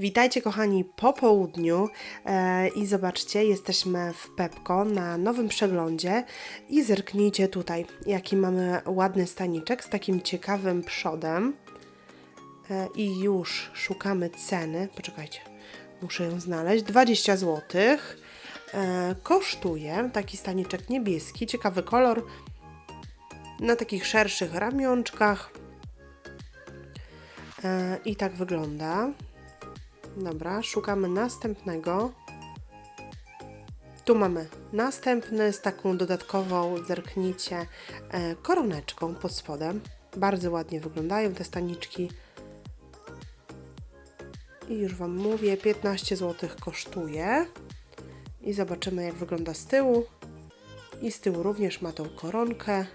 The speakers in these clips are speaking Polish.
Witajcie kochani po południu. E, i zobaczcie, jesteśmy w Pepko na nowym przeglądzie. I zerknijcie tutaj, jaki mamy ładny staniczek z takim ciekawym przodem. E, i już szukamy ceny, poczekajcie, muszę ją znaleźć, 20 zł e, kosztuje taki staniczek niebieski, ciekawy kolor. Na takich szerszych ramionczkach. E, i tak wygląda. Dobra, szukamy następnego. Tu mamy następny z taką dodatkową, zerknijcie, e, koroneczką pod spodem. Bardzo ładnie wyglądają te staniczki. I już Wam mówię, 15 zł kosztuje. I zobaczymy jak wygląda z tyłu. I z tyłu również ma tą koronkę.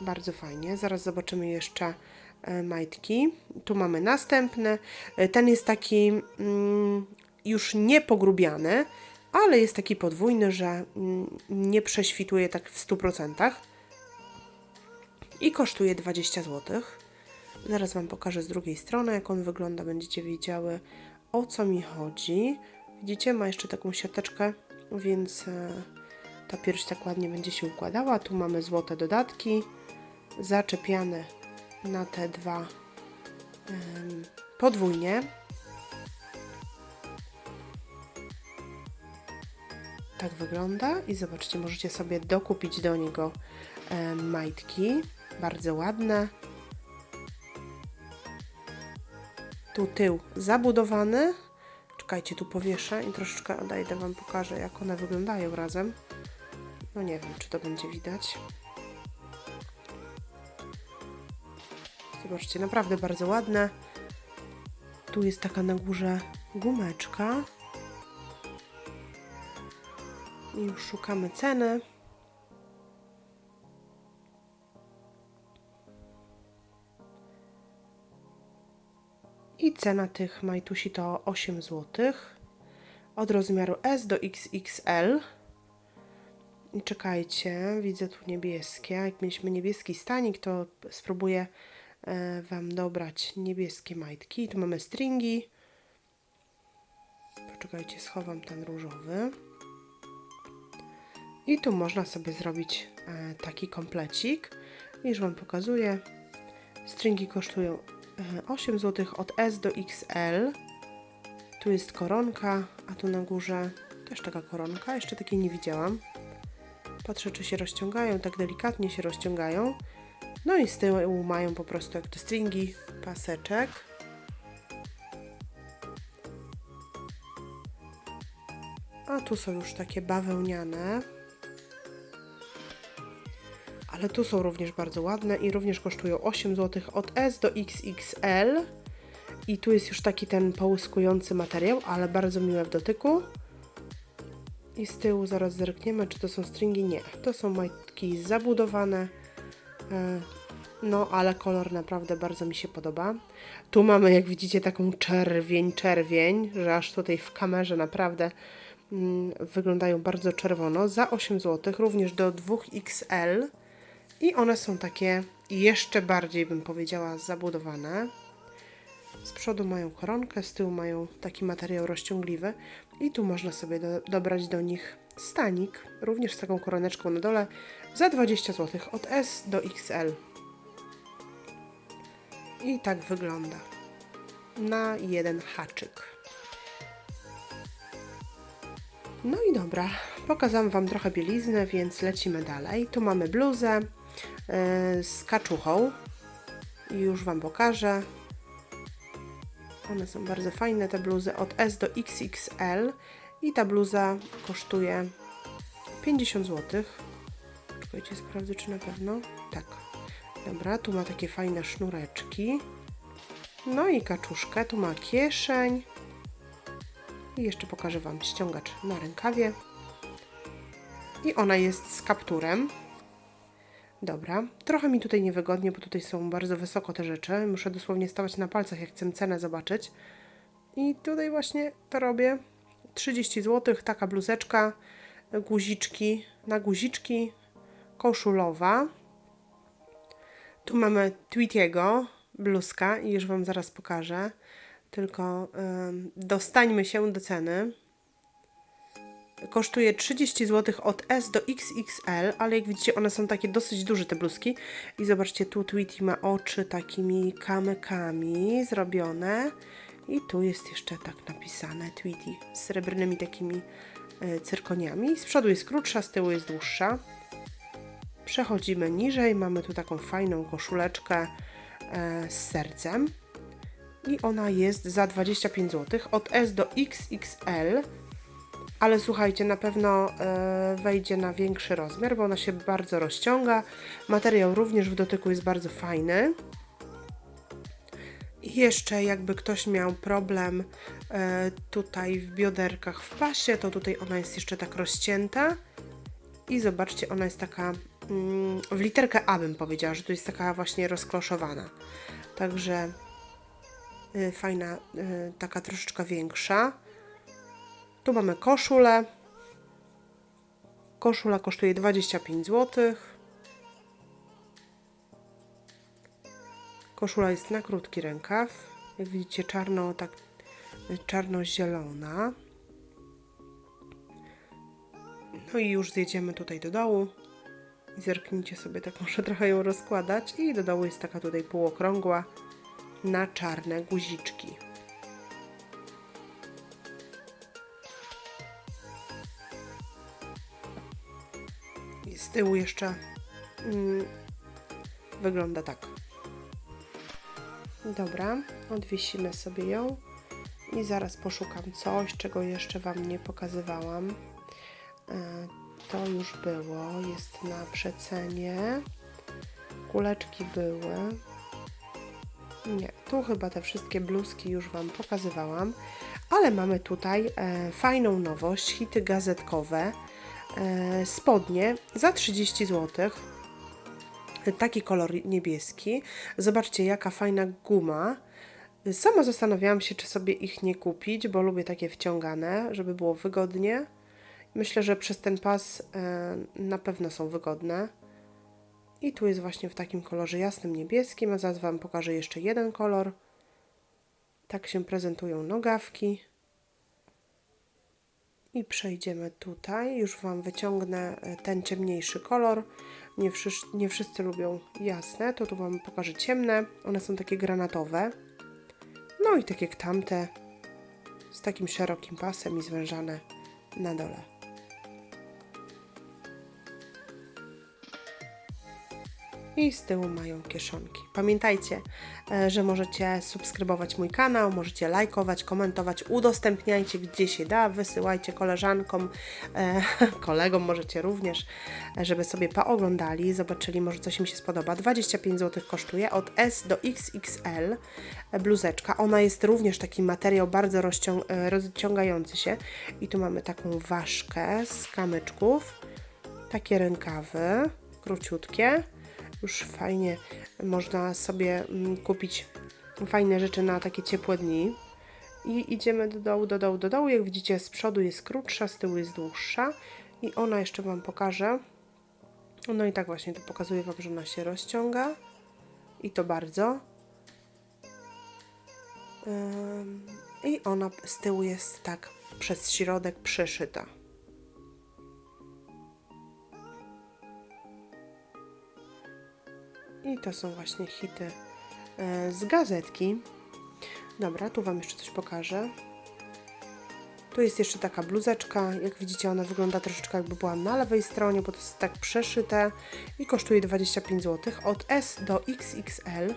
Bardzo fajnie. Zaraz zobaczymy jeszcze majtki. Tu mamy następny. E, Ten jest taki mm, już nie pogrubiany, ale jest taki podwójny, że mm, nie prześwituje tak w 100%. I kosztuje 20 zł. Zaraz Wam pokażę z drugiej strony, jak on wygląda. Będziecie wiedziały, o co mi chodzi. Widzicie, ma jeszcze taką siateczkę, więc e, ta pierś tak ładnie będzie się układała. Tu mamy złote dodatki zaczepiane na te dwa podwójnie. Tak wygląda i zobaczcie, możecie sobie dokupić do niego majtki, bardzo ładne. Tu tył zabudowany. Czekajcie, tu powieszę i troszeczkę odejdę Wam pokażę, jak one wyglądają razem. No nie wiem, czy to będzie widać. Zobaczcie, naprawdę bardzo ładne. Tu jest taka na górze gumeczka. I już szukamy ceny. I cena tych majtusi to 8 zł. Od rozmiaru S do XXL. I czekajcie, widzę tu niebieskie. Jak mieliśmy niebieski stanik, to spróbuję Wam dobrać niebieskie majtki. Tu mamy stringi. Poczekajcie, schowam ten różowy. I tu można sobie zrobić e, taki komplecik. Już Wam pokazuję. Stringi kosztują e, 8 zł od S do XL. Tu jest koronka, a tu na górze też taka koronka. Jeszcze takiej nie widziałam. Patrzę, czy się rozciągają, tak delikatnie się rozciągają. No i z tyłu mają po prostu jak te stringi, paseczek. A tu są już takie bawełniane. Ale tu są również bardzo ładne i również kosztują 8 zł od S do XXL. I tu jest już taki ten połyskujący materiał, ale bardzo miłe w dotyku. I z tyłu zaraz zerkniemy, czy to są stringi. Nie, to są majtki zabudowane. No, ale kolor naprawdę bardzo mi się podoba. Tu mamy, jak widzicie, taką czerwień, czerwień, że aż tutaj w kamerze naprawdę mm, wyglądają bardzo czerwono. Za 8 zł, również do 2XL. I one są takie jeszcze bardziej, bym powiedziała, zabudowane. Z przodu mają koronkę, z tyłu mają taki materiał rozciągliwy i tu można sobie do, dobrać do nich stanik, również z taką koroneczką na dole, za 20 zł od S do XL. I tak wygląda na jeden haczyk. No i dobra, pokazałam Wam trochę bielizny, więc lecimy dalej. Tu mamy bluzę yy, z kaczuchą i już Wam pokażę. One są bardzo fajne, te bluzy od S do XXL i ta bluza kosztuje 50 zł. Czekajcie, sprawdzę czy na pewno. Tak. Dobra, tu ma takie fajne sznureczki. No i kaczuszkę, tu ma kieszeń. I jeszcze pokażę Wam ściągacz na rękawie. I ona jest z kapturem. Dobra, trochę mi tutaj niewygodnie, bo tutaj są bardzo wysoko te rzeczy. Muszę dosłownie stawać na palcach, jak chcę cenę zobaczyć. I tutaj właśnie to robię. 30 zł, taka bluzeczka, guziczki, na guziczki, koszulowa. Tu mamy Tweetiego, bluzka i już Wam zaraz pokażę. Tylko ym, dostańmy się do ceny. Kosztuje 30 zł od S do XXL, ale jak widzicie one są takie dosyć duże te bluzki. I zobaczcie, tu Tweety ma oczy takimi kamykami zrobione. I tu jest jeszcze tak napisane Tweety z srebrnymi takimi y, cyrkoniami. Z przodu jest krótsza, z tyłu jest dłuższa. Przechodzimy niżej, mamy tu taką fajną koszuleczkę e, z sercem. I ona jest za 25 zł od S do XXL. Ale słuchajcie, na pewno e, wejdzie na większy rozmiar, bo ona się bardzo rozciąga. Materiał również w dotyku jest bardzo fajny. Jeszcze jakby ktoś miał problem e, tutaj w bioderkach w pasie, to tutaj ona jest jeszcze tak rozcięta. I zobaczcie, ona jest taka mm, w literkę A bym powiedziała, że to jest taka właśnie rozkloszowana. Także y, fajna, y, taka troszeczkę większa. Tu mamy koszulę. Koszula kosztuje 25 zł. Koszula jest na krótki rękaw. Jak widzicie, czarno, tak czarno-zielona. No i już zjedziemy tutaj do dołu. I zerknijcie sobie, tak muszę trochę ją rozkładać. I do dołu jest taka tutaj półokrągła na czarne guziczki. I z tyłu jeszcze mm, wygląda tak. Dobra, odwiesimy sobie ją i zaraz poszukam coś, czego jeszcze Wam nie pokazywałam. E, To już było, jest na przecenie. Kuleczki były. Nie, tu chyba te wszystkie bluzki już Wam pokazywałam, ale mamy tutaj e, fajną nowość, hity gazetkowe, e, spodnie za 30 zł. Taki kolor niebieski. Zobaczcie, jaka fajna guma. Sama zastanawiałam się, czy sobie ich nie kupić, bo lubię takie wciągane, żeby było wygodnie. Myślę, że przez ten pas e, na pewno są wygodne. I tu jest właśnie w takim kolorze jasnym niebieskim, a zaraz Wam pokażę jeszcze jeden kolor. Tak się prezentują nogawki. I przejdziemy tutaj. Już Wam wyciągnę e, ten ciemniejszy kolor. Nie, wszyscy, nie wszyscy lubią jasne, to tu Wam pokażę ciemne. One są takie granatowe. No i tak jak tamte, z takim szerokim pasem i zwężane na dole. I z tyłu mają kieszonki. Pamiętajcie, e, że możecie subskrybować mój kanał, możecie lajkować, komentować, udostępniajcie gdzie się da, wysyłajcie koleżankom, e, kolegom możecie również, e, żeby sobie pooglądali, zobaczyli, może coś im się spodoba. 25 zł kosztuje od S do XXL bluzeczka. Ona jest również taki materiał bardzo rozciąg rozciągający się i tu mamy taką ważkę z kamyczków, takie rękawy króciutkie już fajnie można sobie mm, kupić fajne rzeczy na takie ciepłe dni. I idziemy do dołu, do dołu, do dołu. Jak widzicie, z przodu jest krótsza, z tyłu jest dłuższa. I ona jeszcze Wam pokaże. No i tak właśnie to pokazuje Wam, że ona się rozciąga. I to bardzo. I ona z tyłu jest tak przez środek przeszyta. I to są właśnie hity e, z gazetki. Dobra, tu Wam jeszcze coś pokażę. Tu jest jeszcze taka bluzeczka. Jak widzicie, ona wygląda troszeczkę jakby była na lewej stronie, bo to jest tak przeszyte i kosztuje 25 zł. Od S do XXL.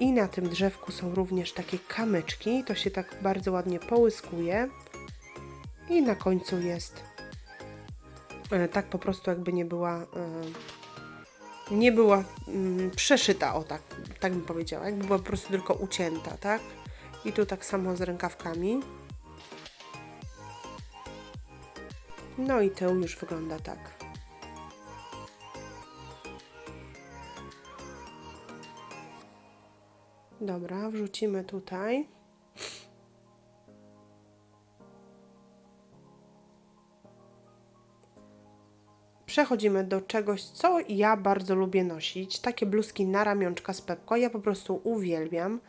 I na tym drzewku są również takie kamyczki. To się tak bardzo ładnie połyskuje. I na końcu jest e, tak po prostu jakby nie była e, nie była mm, przeszyta, o tak, tak bym powiedziała, jakby była po prostu tylko ucięta, tak? I tu tak samo z rękawkami. No i tył już wygląda tak. Dobra, wrzucimy tutaj. Przechodzimy do czegoś, co ja bardzo lubię nosić. Takie bluzki na ramionczka z Pepko. Ja po prostu uwielbiam.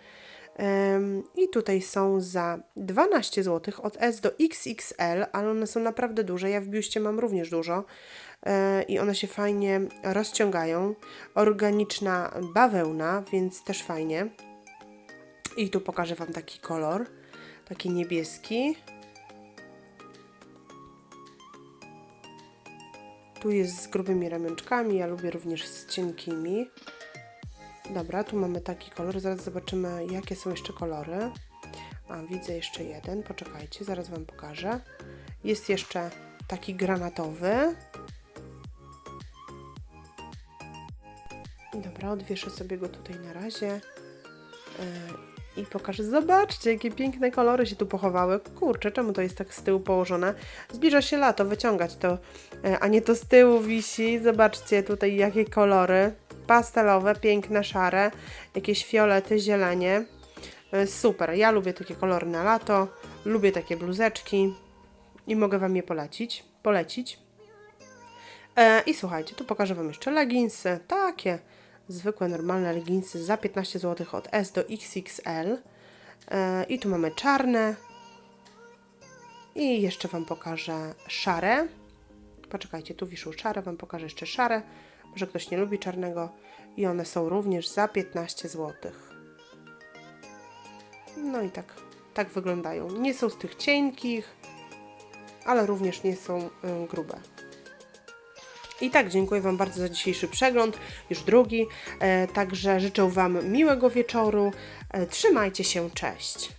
I tutaj są za 12 zł od S do XXL, ale one są naprawdę duże. Ja w biuście mam również dużo yy, i one się fajnie rozciągają. Organiczna bawełna, więc też fajnie. I tu pokażę Wam taki kolor, taki niebieski. Tu jest z grubymi ramionczkami, ja lubię również z cienkimi. Dobra, tu mamy taki kolor, zaraz zobaczymy jakie są jeszcze kolory. A, widzę jeszcze jeden, poczekajcie, zaraz Wam pokażę. Jest jeszcze taki granatowy. Dobra, odwieszę sobie go tutaj na razie. Yy, I pokażę. Zobaczcie, jakie piękne kolory się tu pochowały. Kurczę, czemu to jest tak z tyłu położone? Zbliża się lato, wyciągać to, yy, a nie to z tyłu wisi. Zobaczcie tutaj, jakie kolory. Pastelowe, piękne, szare, jakieś fiolety, zielenie. Yy, Super, ja lubię takie kolory na lato, lubię takie bluzeczki i mogę Wam je polecić. polecić. E, I słuchajcie, tu pokażę Wam jeszcze leginsy, takie zwykłe, normalne leginsy za 15 zł od S do XXL. E, I tu mamy czarne. I jeszcze Wam pokażę szare. Poczekajcie, tu wiszą szare, Wam pokażę jeszcze szare. Może ktoś nie lubi czarnego. I one są również za 15 zł. No i tak, tak wyglądają. Nie są z tych cienkich, ale również nie są y, grube. I tak, dziękuję Wam bardzo za dzisiejszy przegląd, już drugi. E, także życzę Wam miłego wieczoru. E, trzymajcie się, cześć.